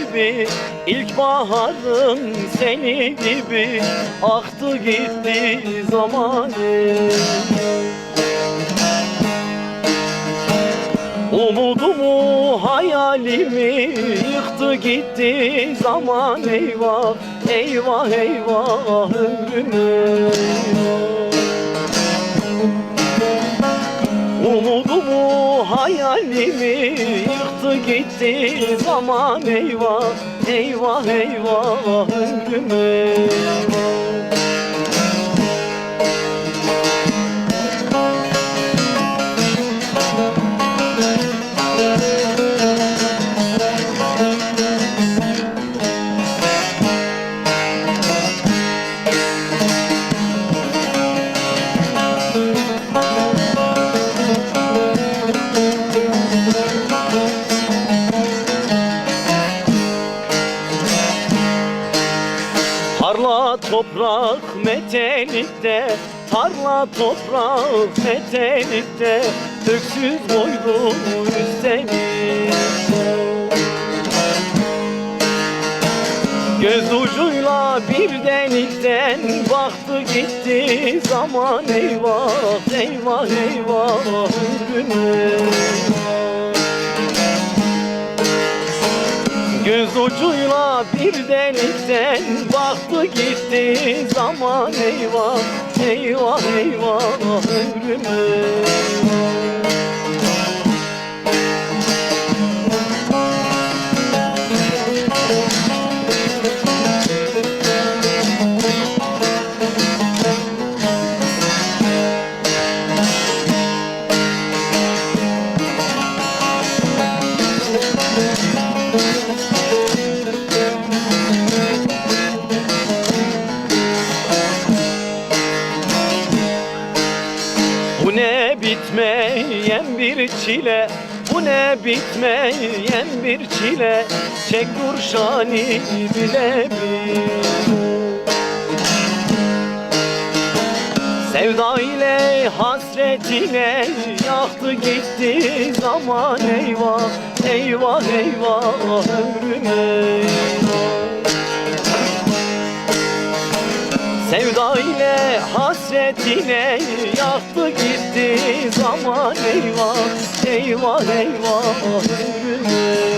Gibi İlkbaharın seni gibi Aktı gitti zamanı. Umudumu hayalimi yıktı gitti zaman eyvah Eyvah eyvah ömrümü. Umudumu hayalimi yıktı gitti. Zaman eyvah Eyvah eyvah ömrümü Tarla toprak metelikte Tarla toprak metelikte Öksüz koydu üstelik Göz ucuyla bir delikten baktı gitti zaman eyvah eyvah eyvah ömrüme Göz ucuyla bir delikten baktı gitti. Zaman eyvah eyvah eyvah ömrüme. Bu bitmeyen bir çile Bu ne bitmeyen bir çile? Çek Nurşani bile bir. Sevda ile hasret ile yaktı gitti zaman eyvah Eyvah eyvah ömrüme Sevda ile hasret ile yaktı gitti. Zaman eyvah Eyvah eyvah. ömrüme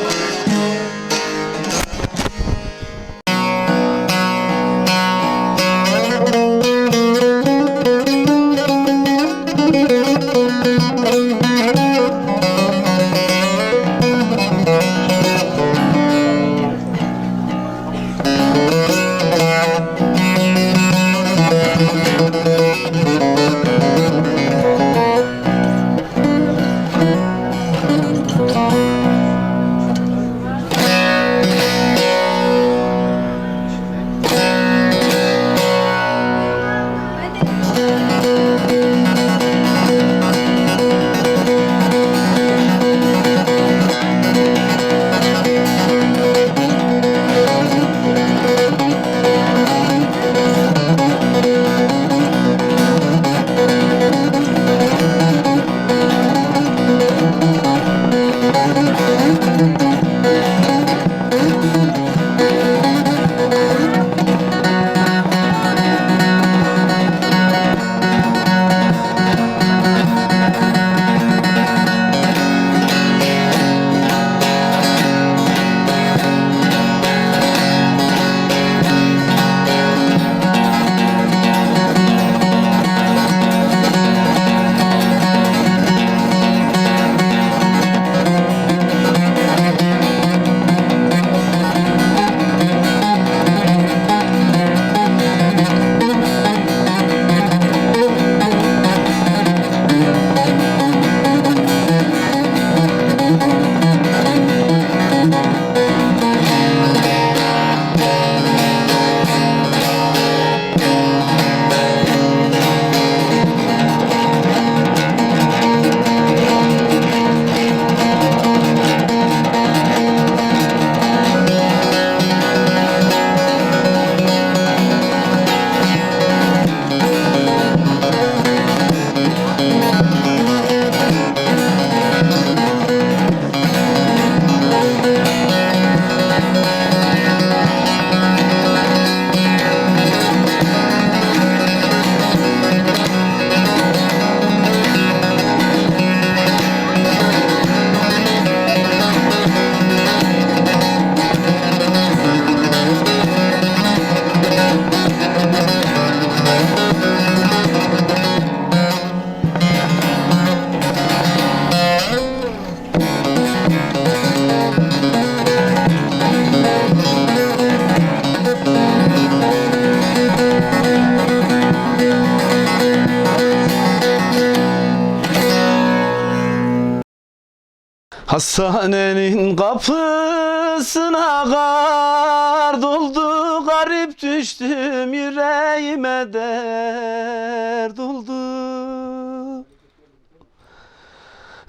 Hastanenin kapısına kar doldu Garip düştüm yüreğime dert oldu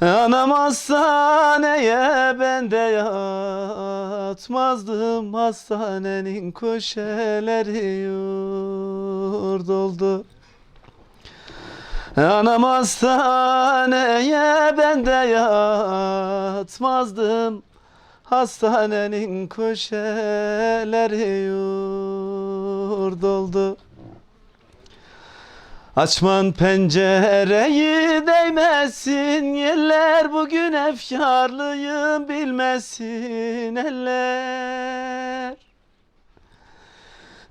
Anam hastaneye ben de yatmazdım Hastanenin köşeleri yurt oldu Anam hastaneye ben de yatmazdım. Hastanenin köşeleri yurt Açman pencereyi değmesin Yerler bugün efkarlıyım bilmesin eller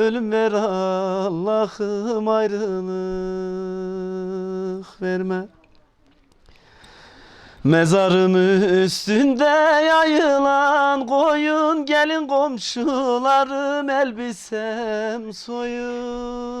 Ölüm ver Allah'ım ayrılık verme. Mezarım üstünde yayılan koyun Gelin komşularım elbisem soyun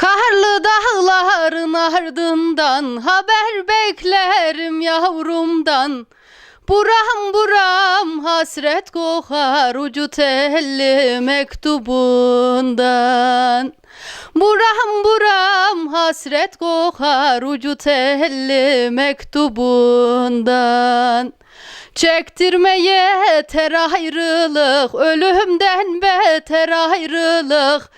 Karlı dağların ardından haber beklerim yavrumdan. Buram buram hasret kokar ucu telli mektubundan. Buram buram hasret kokar ucu telli mektubundan. Çektirme yeter ayrılık, ölümden beter ayrılık.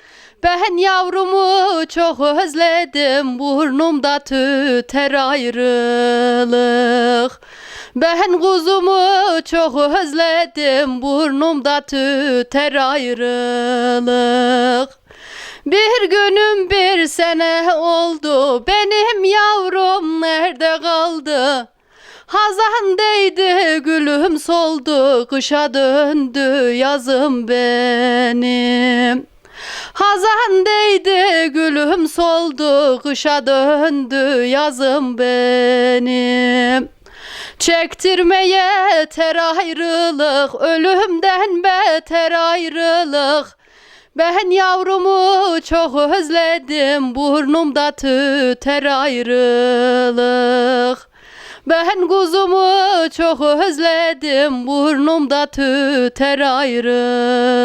Ben yavrumu çok özledim, burnumda tüter ayrılık. Ben kuzumu çok özledim, burnumda tüter ayrılık. Bir günüm bir sene oldu, benim yavrum nerede kaldı? Hazan değdi, gülüm soldu, kışa döndü yazım benim. Hazan değdi, gülüm soldu, kışa döndü yazım benim. Çektirme yeter ayrılık, ölümden beter ayrılık. Ben yavrumu çok özledim, burnumda tüter ayrılık. Ben kuzumu çok özledim, burnumda tüter ayrılık.